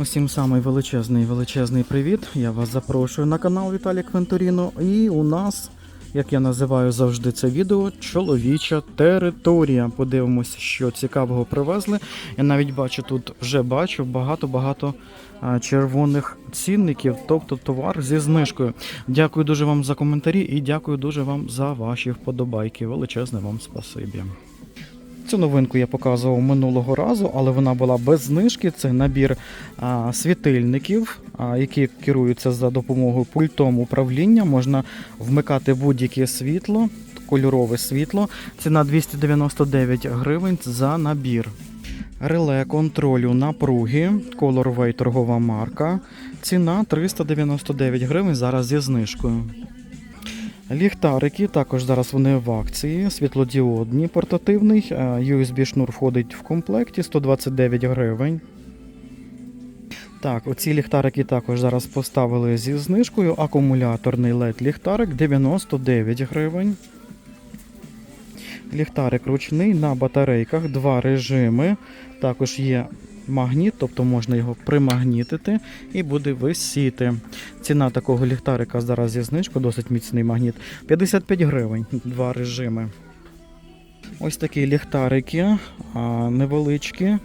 Усім самий величезний величезний привіт. Я вас запрошую на канал Віталій Квенторіно. І у нас, як я називаю завжди це відео, чоловіча територія. Подивимося, що цікавого привезли. Я навіть бачу тут, вже бачу багато-багато червоних цінників, тобто товар зі знижкою. Дякую дуже вам за коментарі і дякую дуже вам за ваші вподобайки. Величезне вам спасибі. Цю новинку я показував минулого разу, але вона була без знижки. Це набір а, світильників, а, які керуються за допомогою пультом управління. Можна вмикати будь-яке світло, кольорове світло. Ціна 299 гривень за набір. Реле контролю напруги, Colorway торгова марка. Ціна 399 гривень зараз зі знижкою. Ліхтарики також зараз вони в акції, світлодіодні, портативний. е, USB шнур входить в комплекті 129 гривень. Так, оці ліхтарики також зараз поставили зі знижкою. Акумуляторний LED ліхтарик 99 гривень. Ліхтарик ручний на батарейках, два режими. Також є магніт, тобто можна його примагнітити і буде висіти. Ціна такого ліхтарика зараз зі знижкою, досить міцний магніт. 55 гривень, два режими. Ось такі ліхтарики невеличкі.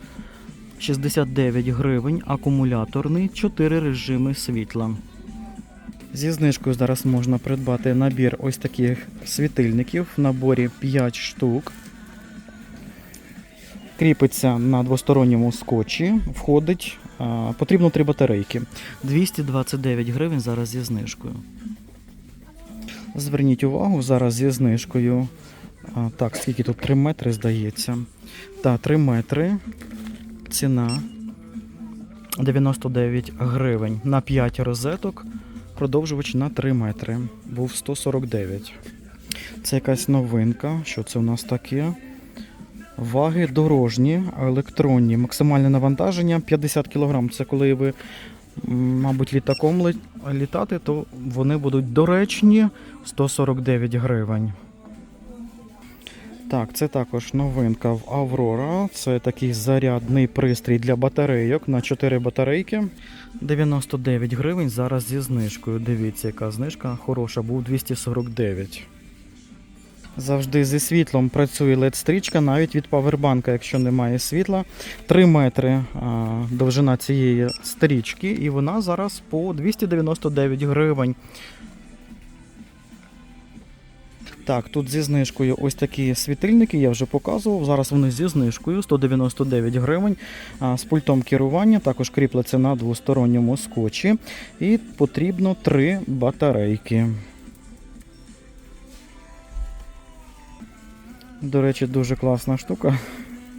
69 гривень, акумуляторний, 4 режими світла. Зі знижкою зараз можна придбати набір ось таких світильників в наборі 5 штук. Кріпиться на двосторонньому скотчі, входить, потрібно три батарейки. 229 гривень зараз зі знижкою. Зверніть увагу, зараз зі знижкою. Так, скільки тут 3 метри, здається. Так, 3 метри. Ціна 99 гривень. На 5 розеток. Продовжувач на 3 метри. Був 149. Це якась новинка. Що це у нас таке? Ваги дорожні, електронні. Максимальне навантаження 50 кг. Це коли ви, мабуть, літаком літати, то вони будуть доречні 149 гривень. Так, це також новинка в Аврора. Це такий зарядний пристрій для батарейок на 4 батарейки. 99 гривень зараз зі знижкою. Дивіться, яка знижка хороша, був 249. Завжди зі світлом працює LED-стрічка, навіть від павербанка, якщо немає світла. 3 метри а, довжина цієї стрічки, і вона зараз по 299 гривень. Так, тут зі знижкою ось такі світильники, я вже показував. Зараз вони зі знижкою 199 гривень. З пультом керування також кріпляться на двосторонньому скотчі. І потрібно три батарейки. До речі, дуже класна штука.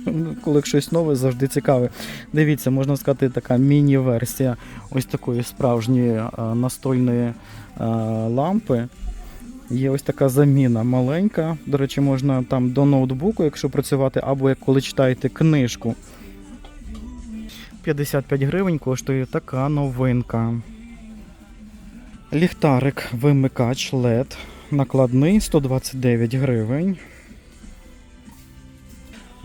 Ну, Коли щось нове, завжди цікаве. Дивіться, можна сказати, така міні-версія ось такої справжньої настольної лампи. Є ось така заміна маленька. До речі, можна там до ноутбуку, якщо працювати, або як коли читаєте книжку. 55 гривень коштує така новинка. Ліхтарик вимикач LED накладний 129 гривень.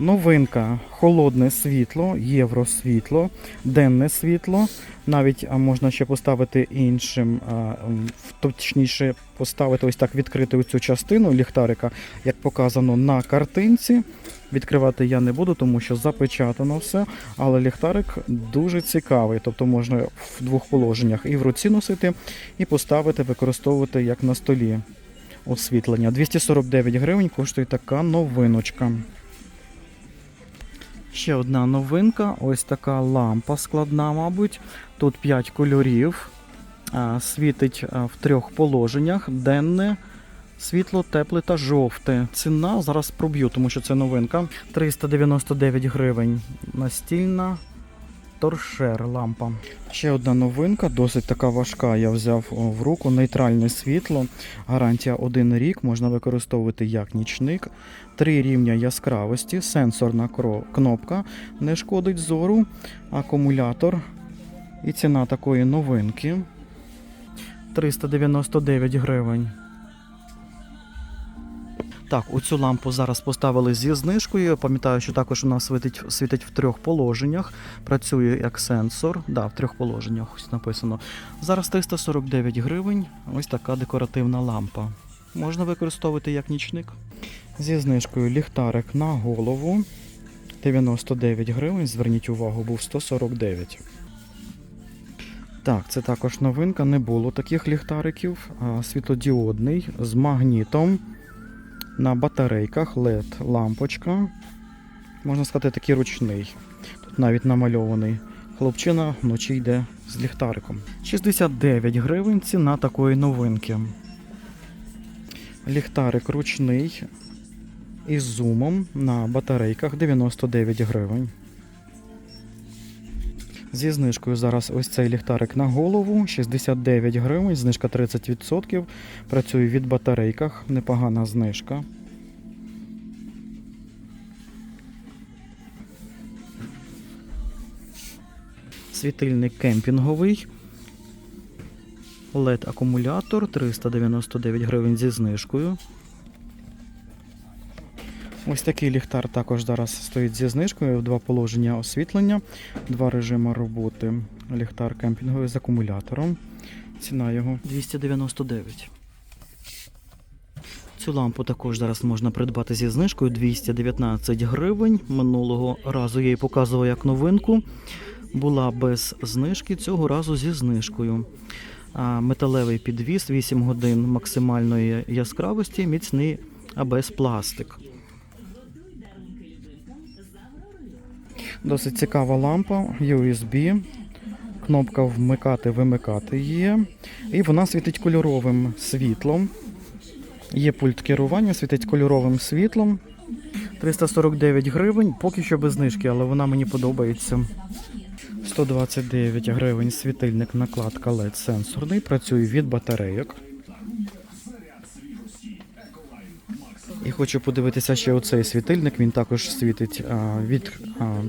Новинка холодне світло, євросвітло, денне світло. Навіть можна ще поставити іншим, точніше поставити ось так відкрити цю частину ліхтарика, як показано на картинці. Відкривати я не буду, тому що запечатано все. Але ліхтарик дуже цікавий. Тобто можна в двох положеннях і в руці носити, і поставити, використовувати як на столі освітлення. 249 гривень коштує така новиночка. Ще одна новинка, ось така лампа складна, мабуть. Тут 5 кольорів. Світить в трьох положеннях: денне, світло, тепле та жовте. Ціна зараз проб'ю, тому що це новинка. 399 гривень. Настільна торшер лампа. Ще одна новинка, досить така важка. Я взяв в руку нейтральне світло. Гарантія 1 рік. Можна використовувати як нічник. Три рівня яскравості, сенсорна кнопка, не шкодить зору, акумулятор. І ціна такої новинки 399 гривень. Так, оцю лампу зараз поставили зі знижкою. Пам'ятаю, що також у нас світить, світить в трьох положеннях. Працює як сенсор. Да, в трьох положеннях ось написано. Зараз 349 гривень. Ось така декоративна лампа. Можна використовувати як нічник. Зі знижкою ліхтарик на голову. 99 гривень. Зверніть увагу, був 149. Так, це також новинка. Не було таких ліхтариків. А, Світлодіодний з магнітом на батарейках LED лампочка. Можна сказати, такий ручний. Тут навіть намальований. Хлопчина вночі йде з ліхтариком. 69 гривень ціна такої новинки. Ліхтарик ручний із зумом на батарейках 99 гривень. Зі знижкою зараз ось цей ліхтарик на голову 69 гривень, знижка 30%. Працює від батарейках, непогана знижка. Світильник кемпінговий. LED акумулятор 399 гривень зі знижкою. Ось такий ліхтар також зараз стоїть зі знижкою. Два положення освітлення, два режими роботи. Ліхтар кемпінговий з акумулятором. Ціна його 299. Цю лампу також зараз можна придбати зі знижкою 219 гривень. Минулого разу я її показував як новинку. Була без знижки, цього разу зі знижкою. Металевий підвіс, 8 годин максимальної яскравості, міцний АБС пластик. Досить цікава лампа, USB. Кнопка вмикати, вимикати є. І вона світить кольоровим світлом. Є пульт керування, світить кольоровим світлом. 349 гривень, поки що без знижки, але вона мені подобається. 129 гривень світильник накладка LED сенсорний. Працює від батарейок. І хочу подивитися ще оцей світильник. Він також світить від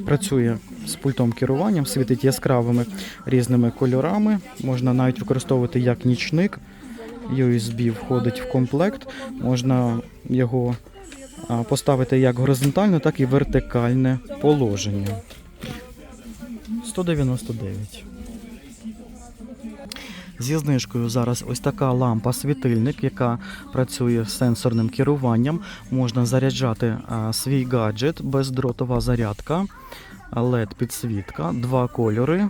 працює з пультом керуванням, світить яскравими різними кольорами. Можна навіть використовувати як нічник. USB входить в комплект. Можна його поставити як горизонтальне, так і вертикальне положення. 199. Зі знижкою зараз ось така лампа-світильник, яка працює з сенсорним керуванням. Можна заряджати свій гаджет, бездротова зарядка, led підсвітка, два кольори.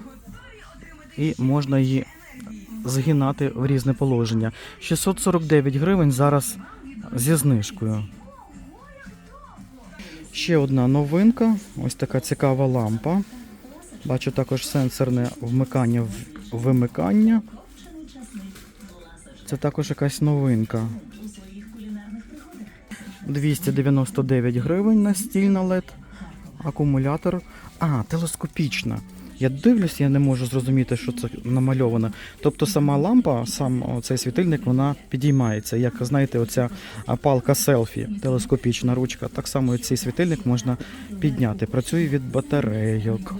І можна її згинати в різне положення. 649 гривень зараз зі знижкою. Ще одна новинка. Ось така цікава лампа. Бачу також сенсорне вмикання вимикання. Це також якась новинка. 299 гривень настільна LED. Акумулятор. А, телескопічна. Я дивлюсь, я не можу зрозуміти, що це намальовано. Тобто сама лампа, сам цей світильник, вона підіймається. Як знаєте, оця палка селфі, телескопічна ручка. Так само цей світильник можна підняти. Працює від батарейок.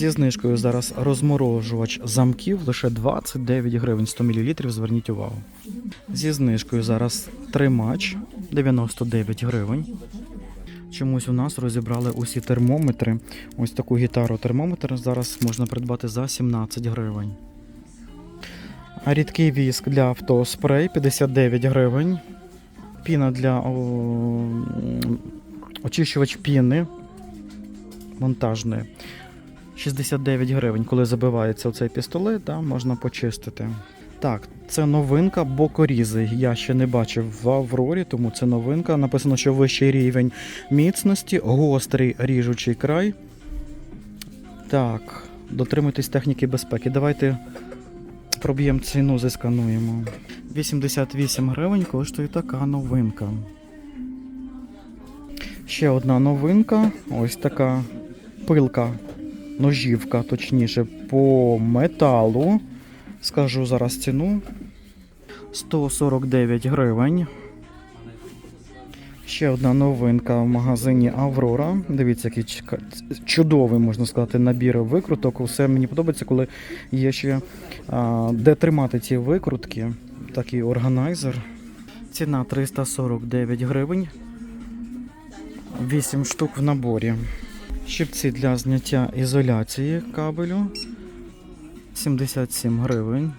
Зі знижкою зараз розморожувач замків лише 29 гривень 100 мл, зверніть увагу. Зі знижкою зараз тримач 99 гривень. Чомусь у нас розібрали усі термометри. Ось таку гітару термометр зараз можна придбати за 17 гривень. Рідкий віск для авто спрей 59 гривень. Піна для о, очищувач піни монтажної. 69 гривень, коли забивається оцей пістолет, да, можна почистити. Так, це новинка бокорізи. Я ще не бачив в Аврорі, тому це новинка. Написано, що вищий рівень міцності, гострий ріжучий край. Так, дотримуйтесь техніки безпеки. Давайте проб'ємо ціну, зіскануємо. 88 гривень коштує така новинка. Ще одна новинка. Ось така пилка ножівка, точніше, по металу. Скажу зараз ціну. 149 гривень. Ще одна новинка в магазині Аврора. Дивіться, який чудовий, можна сказати, набір викруток. Все мені подобається, коли є ще а, де тримати ці викрутки. Такий органайзер. Ціна 349 гривень. 8 штук в наборі. Щипці для зняття ізоляції кабелю 77 гривень.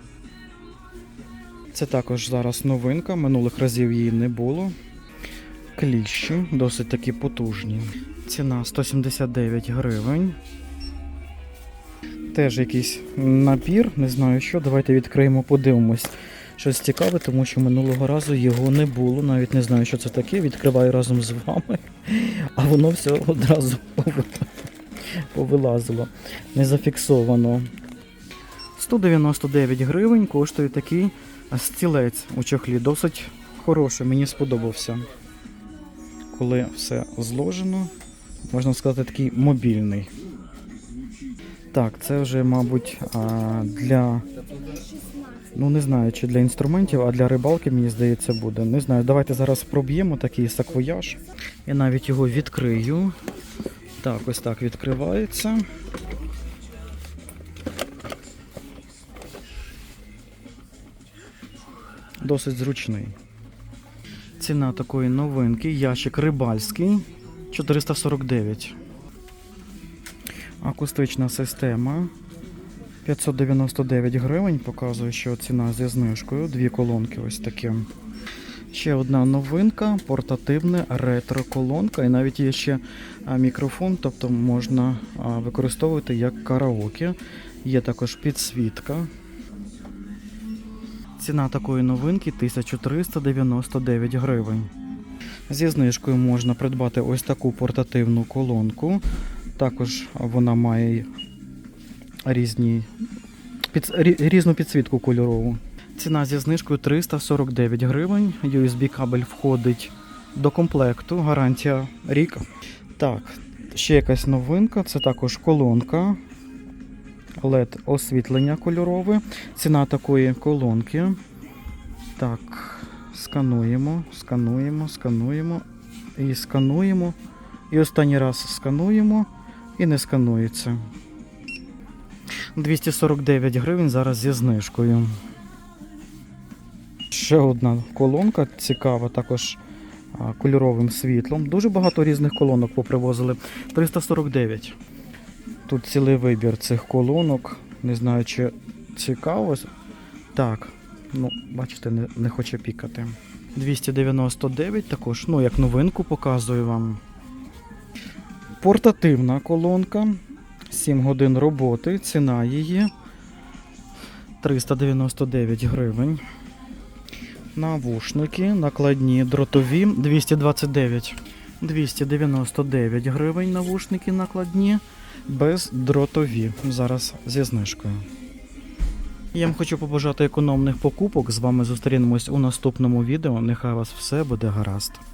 Це також зараз новинка, минулих разів її не було. Кліщі досить такі потужні. Ціна 179 гривень. Теж якийсь напір, не знаю що. Давайте відкриємо, подивимось. Щось цікаве, тому що минулого разу його не було. Навіть не знаю, що це таке. Відкриваю разом з вами, а воно все одразу повилазило. Не зафіксовано. 199 гривень коштує такий стілець у чохлі. Досить хороший, мені сподобався. Коли все зложено, можна сказати, такий мобільний. Так, це вже, мабуть, для. Ну, не знаю, чи для інструментів, а для рибалки, мені здається, буде. Не знаю, давайте зараз проб'ємо такий саквояж. Я навіть його відкрию. Так, ось так відкривається. Досить зручний. Ціна такої новинки. Ящик рибальський 449. Акустична система 599 гривень. Показує, що ціна зі знижкою. Дві колонки ось такі. Ще одна новинка, портативна ретро-колонка. І навіть є ще мікрофон, тобто можна використовувати як караоке. Є також підсвітка. Ціна такої новинки 1399 гривень. Зі знижкою можна придбати ось таку портативну колонку. Також вона має різні, під, різну підсвітку кольорову. Ціна зі знижкою 349 гривень. USB кабель входить до комплекту. Гарантія рік. Так, ще якась новинка. Це також колонка. LED освітлення кольорове. Ціна такої колонки. Так, скануємо, скануємо, скануємо і скануємо. І останній раз скануємо і не сканується. 249 гривень зараз зі знижкою. Ще одна колонка цікава, також кольоровим світлом. Дуже багато різних колонок попривозили. 349. Тут цілий вибір цих колонок. Не знаю, чи цікаво. Так, ну, бачите, не, не хоче пікати. 299 також, ну, як новинку показую вам. Портативна колонка. 7 годин роботи. Ціна її 399 гривень. Навушники, накладні, дротові 229. 299 гривень навушники накладні, бездротові. Зараз зі знижкою. Я вам хочу побажати економних покупок. З вами зустрінемось у наступному відео. Нехай вас все буде гаразд.